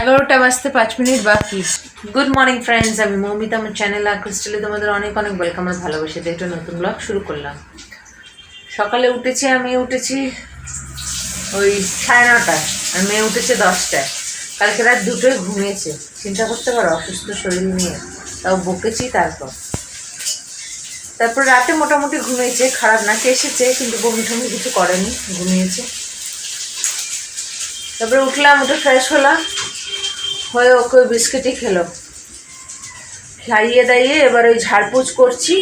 এগারোটা বাজতে পাঁচ মিনিট বাকি। গুড মর্নিং ফ্রেন্ডস আমি মৌমিতা, আমার চ্যানেল ক্রিস্টালে তোমাদের অনেক অনেক ওয়েলকাম আর ভালোবাসে একটা নতুন ব্লগ শুরু করলাম। সকালে উঠেছি, আমি উঠেছি ওই সাড়ে নটায়, আর মেয়ে উঠেছে দশটায়। কালকে রাত দুটোয় ঘুমিয়েছে। চিন্তা করতে পারো, অসুস্থ শরীর নিয়ে। তাও বকেছি তারপর। তারপর রাতে মোটামুটি ঘুমিয়েছে, খারাপ নাকি এসেছে, কিন্তু বমি টমি কিছু করেনি, ঘুমিয়েছে। তারপরে উঠলাম, উঠে ফ্রেশ হলাম। হয়ে ওকে বিস্কিটই খেলো। খাইয়ে দাইয়ে এবার ওই ঝাড়পোছ করছি,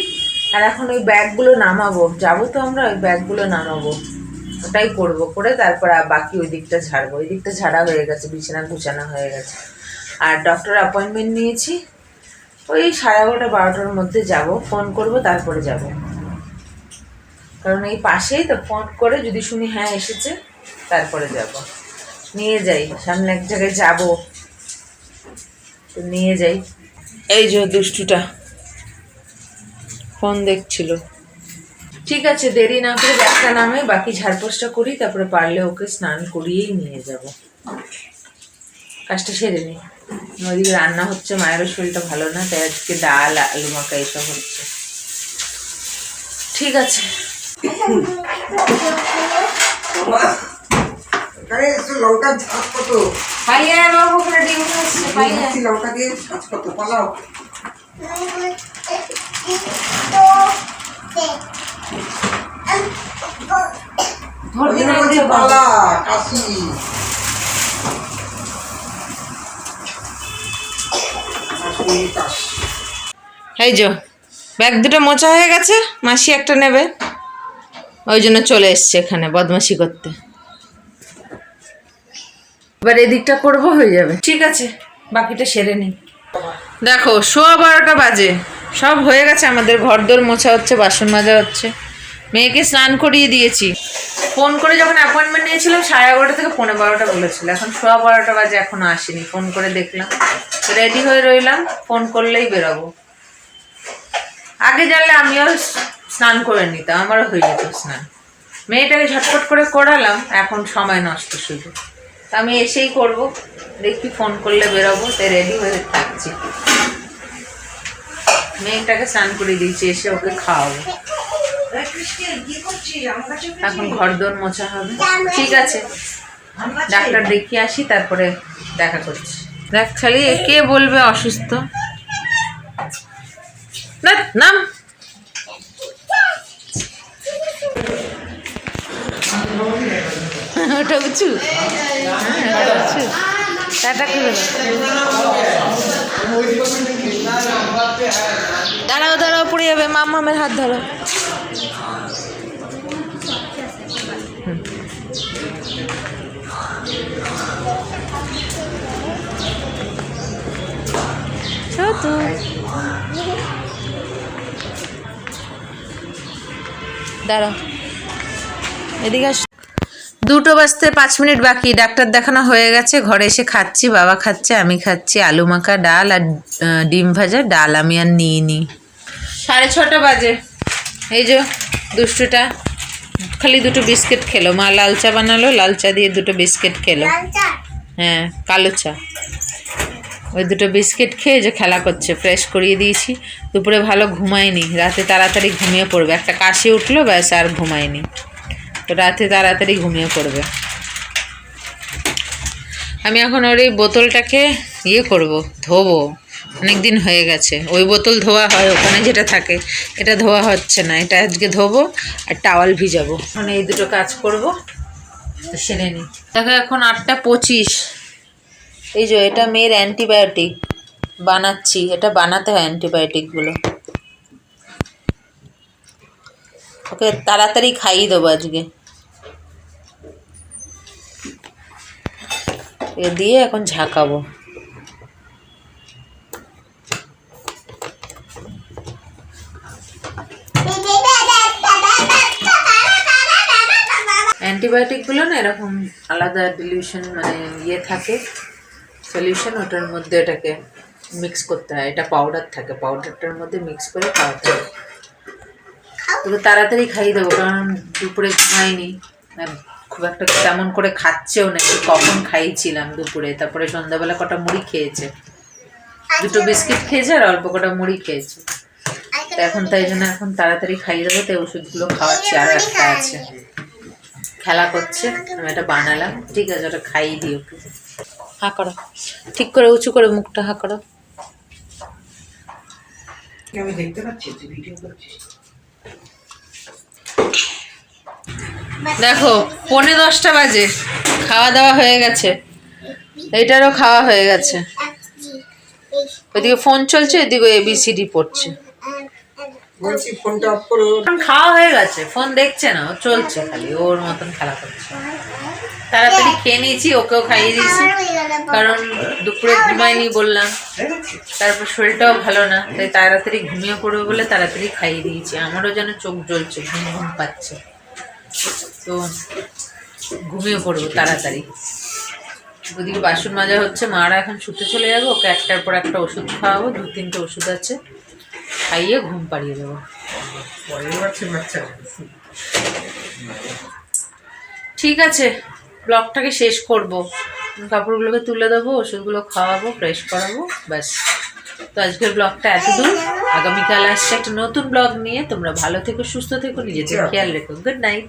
আর এখন ওই ব্যাগগুলো নামাবো। যাব তো আমরা, ওই ব্যাগগুলো নামাবো। ওটাই করব করে তারপর বাকি ওই দিকটা ঝাড়বো। ওই দিকটা ঝাড়া হয়ে গেছে, বিছানা গুছানো হয়ে গেছে। আর ডক্টর অ্যাপয়েন্টমেন্ট নিয়েছি। ওই সাড়ে এগারোটা, বারোটার মধ্যে যাব। ফোন করব, তারপরে যাব। কারণ এই পাশেই তো ফোন করে যদি শুনি হ্যাঁ এসেছে, তারপরে যাব। নিয়ে যাই, সামনে এক জায়গায় যাব। নিয়ে যাই। এই যে দুষ্টুটা। ফোন দেখছিল। ঠিক আছে, দেরি না করে ব্যাগটা নামে বাকি ঝাড়পোছটা করি, তারপরে পারলে ওকে স্নান করিয়েই নিয়ে যাব। কাজটা সেরে নিই ওদিকে রান্না হচ্ছে, মায়েরও শরীরটা ভালো না, তাই আজকে ডাল, আলু মাখা এসব হচ্ছে। ঠিক আছে। আরে একটু লঙ্কার ঝাঁজ কত? পাইয়া বাবু করে ডিম খাচ্ছে পাইয়া লঙ্কা দিয়ে ঝাঁজ কত পালাও। না। পালা কাশি। এই যো ব্যাগ দুটো মোচা হয়ে গেছে মাসি একটা নেবে। ওই জন্য চলে এসছে এখানে বদমাশি করতে। এবার এদিকটা করব হয়ে যাবে। ঠিক আছে বাকিটা সেরে নিই। দেখো সোয়া বারোটা বাজে। সব হয়ে গেছে আমাদের ঘরদোর মোছা হচ্ছে বাসন মাজা হচ্ছে। মেয়েকে স্নান করিয়ে দিয়েছি। ফোন করে যখন অ্যাপয়েন্টমেন্ট নিয়েছিলাম সাড়ে এগারোটা থেকে পনেরো বারোটা বলেছিল। এখন সোয়া বারোটা বাজে এখনও আসেনি। ফোন করে দেখলাম। রেডি হয়ে রইলাম ফোন করলেই বেরোবো। আগে জানলে আমিও স্নান করে নিতাম আমারও হয়ে যেত স্নান। মেয়েটাকে ঝটপট করে করালাম এখন সময় নষ্ট শুধু। আমি এসেই করব। দেখি ফোন করলে বেরোবো, তাই রেডি হয়ে থাকছি। মেয়েটাকে স্নান করে দিয়েছি, এসে ওকে খাওয়াবো। এখন ঘর দোর মোছা হবে। ঠিক আছে। ডাক্তার দেখিয়ে আসি, তারপরে দেখা করছি। দেখ, খালি কে বলবে অসুস্থ। নাম। ওটা উঁচু উঁচু করে দাঁড়াও দাঁড়াও, পড়ে যাবে। মামামের হাত ধরো। হুম। দাঁড়াও। এদিকে আস। দুটো বাজতে পাঁচ মিনিট বাকি। ডাক্তার দেখানো হয়ে গেছে। ঘরে এসে খাচ্ছি বাবা খাচ্ছে আমি খাচ্ছি। আলু মাখা ডাল আর ডিম ভাজা ডাল আমি আর নিই নি সাড়ে ছটা বাজে। এই যে দুষ্টুটা খালি দুটো বিস্কিট খেলো। মা লাল চা বানালো লাল চা দিয়ে দুটো বিস্কিট খেলো। হ্যাঁ কালো চা। ওই দুটো বিস্কিট খেয়ে যে খেলা করছে ফ্রেশ করিয়ে দিয়েছি। দুপুরে ভালো ঘুমায়নি। রাতে তাড়াতাড়ি ঘুমিয়ে পড়বে। একটা কাশি উঠল ব্যাস আর ঘুমায়নি। রাতে তাড়াতাড়ি ঘুমিয়ে পড়বে। আমি এখন ওর এই বোতলটাকে ইয়ে করব, ধোবো। অনেক দিন হয়ে গেছে। ওই বোতল ধোয়া হয়, ওখানে যেটা থাকে, এটা ধোয়া হচ্ছে না। এটা আজকে ধোবো আর টাওয়াল ভিজাবো। এখন এই দুটো কাজ করব সেরে নিই। দেখো এখন আটটা পঁচিশ। এই যে এটা মেয়ের অ্যান্টিবায়োটিক বানাচ্ছি। এটা বানাতে হয় অ্যান্টিবায়োটিকগুলো। ওকে, তাড়াতাড়ি খাইয়ে দেবো আজকে। এ দিয়ে এখন ঝাঁকাবো। অ্যান্টিবায়োটিকগুলো না এরকম আলাদা ডিলিউশন মানে ইয়ে থাকে সলিউশন ওটার মধ্যে এটাকে মিক্স করতে হয়। এটা পাউডার থাকে পাউডারটার মধ্যে মিক্স করে খাওয়াতে হয়। তাড়াতাড়ি খাইয়ে দেবো, কারণ দুপুরে ঘুমাইনি। খুব একটা তেমন করে খাচ্ছেও না, একটু কখন খাইয়েছিলাম দুপুরে, তারপরে সন্ধ্যাবেলা কটা মুড়ি খেয়েছে। দুটো বিস্কিট খেয়েছে আর অল্প কটা মুড়ি খেয়েছে। তো এখন তাই জন্য এখন তাড়াতাড়ি খাইয়ে দেবো, তাই ওষুধগুলো খাওয়াচ্ছি আরও একটা আছে। খেলা করছে, আমি এটা বানালাম, ঠিক আছে, ওটা খাইয়ে দিই ওকে। হা করো, ঠিক করে, উঁচু করে মুখটা হা করো। আমি দেখতে পাচ্ছি ভিডিও করছিস। দেখো পৌনে দশটা বাজে। খাওয়া দাওয়া হয়ে গেছে। এইটারও খাওয়া হয়ে গেছে। ওইদিকে ফোন চলছে এদিকে এবিসিডি পড়ছে। খাওয়া হয়ে গেছে ফোন দেখছে না ও চলছে খালি ওর মতন খেলা করছে। তাড়াতাড়ি খেয়ে নিয়েছি ওকেও খাইয়ে দিয়েছি কারণ দুপুরে ঘুমাইনি বললাম। তারপর শরীরটাও ভালো না তাই তাড়াতাড়ি ঘুমিয়ে পড়বে বলে তাড়াতাড়ি খাইয়ে দিয়েছি। আমারও যেন চোখ জ্বলছে ঘুম ঘুম পাচ্ছে। তো ঘুমিয়ে পড়ব তাড়াতাড়ি। ওদিকে বাসন মাজা হচ্ছে মারা এখন শুতে চলে যাব ওকে একটার পর একটা ওষুধ খাওয়াবো দু তিনটে ওষুধ আছে খাইয়ে ঘুম পাড়িয়ে দেবো। ঠিক আছে ব্লগটাকে শেষ করব। কাপড়গুলোকে তুলে দেবো ওষুধগুলো খাওয়াবো ফ্রেশ করাবো ব্যাস। তো আজকের ব্লগটা এত দূর আগামীকাল আসছে একটা নতুন ব্লগ নিয়ে। তোমরা ভালো থেকো সুস্থ থেকো নিজেদের খেয়াল রেখো। Good night